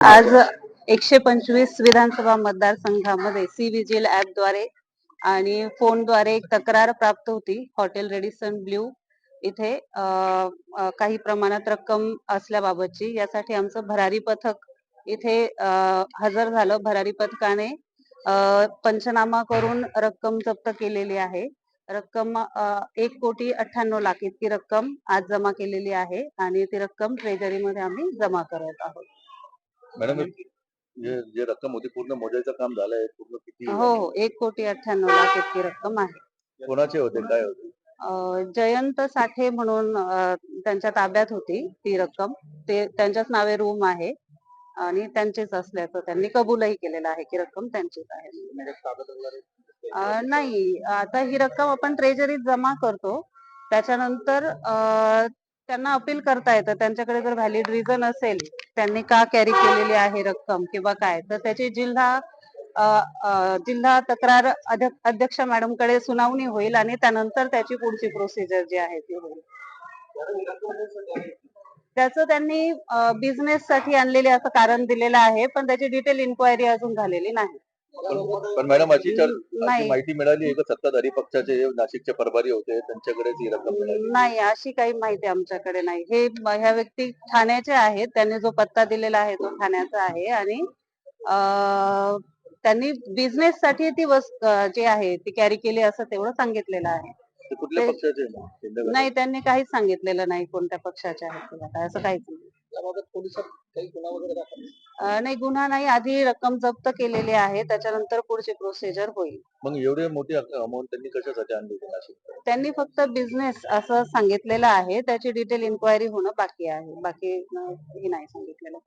आज एकशे पंचवीस विधानसभा मतदारसंघामध्ये सी विजिलद्वारे आणि फोनद्वारे एक तक्रार प्राप्त होती. हॉटेल रेडिसन ब्ल्यू इथे काही प्रमाणात रक्कम असल्याबाबतची. यासाठी आमचं भरारी पथक इथे हजर झालं. भरारी पथकाने पंचनामा करून रक्कम जप्त केलेली आहे. रक्कम एक कोटी अठ्ठ्याण्णव लाख इतकी रक्कम आज जमा केलेली आहे आणि ती रक्कम ट्रेजरीमध्ये आम्ही जमा करत आहोत. मॅडम जे जे रक्कम होती पूर्ण मोजायचं काम झालंय. पूर्ण किती हो हो. एक कोटी अठ्ठ्याण्णव लाख इतकी रक्कम आहे. कोणाचे होते? काय होते? जयंत साठे म्हणून त्यांच्या ताब्यात होती ती रक्कम. ते त्यांच्याच नावे रूम आहे आणि त्यांचेच असल्याचं त्यांनी कबूलही केलेलं आहे की रक्कम त्यांचीच आहे. अं, नाही. आता ही रक्कम आपण ट्रेजरीत जमा करतो. त्याच्यानंतर त्यांना अपील करता येतं. त्यांच्याकडे जर व्हॅलिड रिझन असेल त्यांनी का कॅरी केलेली आहे रक्कम किंवा काय? तर त्याची जिल्हा जिल्हा तक्रार अध्यक्ष मॅडमकडे सुनावणी होईल आणि त्यानंतर त्याची पुढची प्रोसिजर जी आहे ती होईल. त्याचं त्यांनी बिझनेस साठी आणलेले असं कारण दिलेलं आहे पण त्याची डिटेल इन्क्वायरी अजून झालेली नाही. पण- मॅडम अशी नाही. माहिती मिळाली आहे का? सत्ताधारी पक्षाचे जे नाशिकचे प्रभारी होते त्यांच्याकडेच ही रक्कम मिळाली. नाही अशी काही माहिती आमच्याकडे नाही. हे म- ह्या व्यक्ती ठाण्याचे आहेत. त्यांनी जो पत्ता दिलेला आहे तो ठाण्याचा आहे आणि अं, त्यांनी बिझनेस साठी ती वस्तू जी आहे ती कॅरी केली असं तेवढं सांगितलेलं आहे. ते कुठल्या ते- पक्षाचे? आहे? शिंदे गटाचे? नाही त्यांनी काहीच सांगितलेलं नाही कोणत्या पक्षाचे आहेत असं काहीच नाही. नाही? गुन्हा नाही. आधी रक्कम जप्त केलेली आहे. त्याच्यानंतर पुढची प्रोसिजर होईल. मग एवढे मोठी अमाऊंट त्यांनी कशासाठी आणली होती नाशिक? त्यांनी फक्त बिझनेस असं सांगितलेलं आहे. त्याची डिटेल इन्क्वायरी होणं बाकी आहे. बाकी हे नाही सांगितलेलं.